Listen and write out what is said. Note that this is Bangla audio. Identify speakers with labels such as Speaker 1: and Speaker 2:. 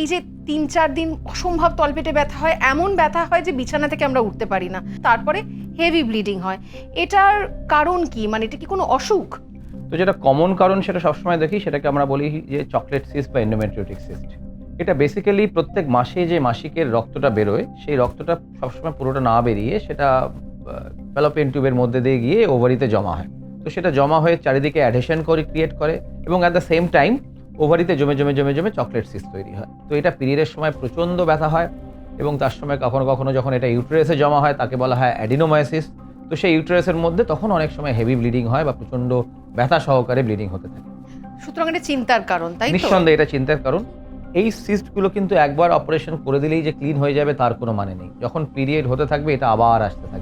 Speaker 1: এই যে তিন চার দিন অসম্ভব তলপেটে ব্যথা হয়, এমন ব্যথা হয় যে বিছানা থেকে আমরা উঠতে পারি না। তারপরে হেভি ব্লিডিং হয়। এটার কারণ কি? মানে এটা কি কোনো অসুখ?
Speaker 2: তো যেটা কমন কারণ সেটা সবসময় দেখি, সেটাকে আমরা বলি যে চকলেট সিস্ট বা এন্ডোমেট্রিওটিক সিস্ট এটা বেসিক্যালি প্রত্যেক মাসে যে মাসিকের রক্তটা বেরোয়, সেই রক্তটা সবসময় পুরোটা না বেরিয়ে সেটা ফ্যালোপিয়ান টিউবের মধ্যে দিয়ে গিয়ে ওভারিতে জমা হয়। তো সেটা জমা হয়ে চারিদিকে অ্যাডহেশন করে ক্রিয়েট করে এবং অ্যাট দ্য সেম টাইম ওভারিতে জমে জমে জমে জমে চকলেট সিস্ট তৈরি হয়। তো এটা পিরিয়ডের সময় প্রচণ্ড ব্যথা হয় এবং তার সময় কখনো কখনো যখন এটা ইউটেরাসে জমা হয় তাকে বলা হয় অ্যাডিনোমায়োসিস তো সেই ইউটেরাসের মধ্যে তখন অনেক সময় হেভি ব্লিডিং হয় বা প্রচণ্ড ব্যথা সহকারে ব্লিডিং হতে থাকে।
Speaker 1: সুতরাং এটা চিন্তার কারণ তাই
Speaker 2: নিঃসন্দেহে এটা চিন্তার কারণ। এই সিস্টগুলো কিন্তু একবার অপারেশন করে দিলেই যে ক্লিন হয়ে যাবে তার কোনো মানে নেই। যখন পিরিয়ড হতে থাকবে এটা আবার আসতে থাকবে।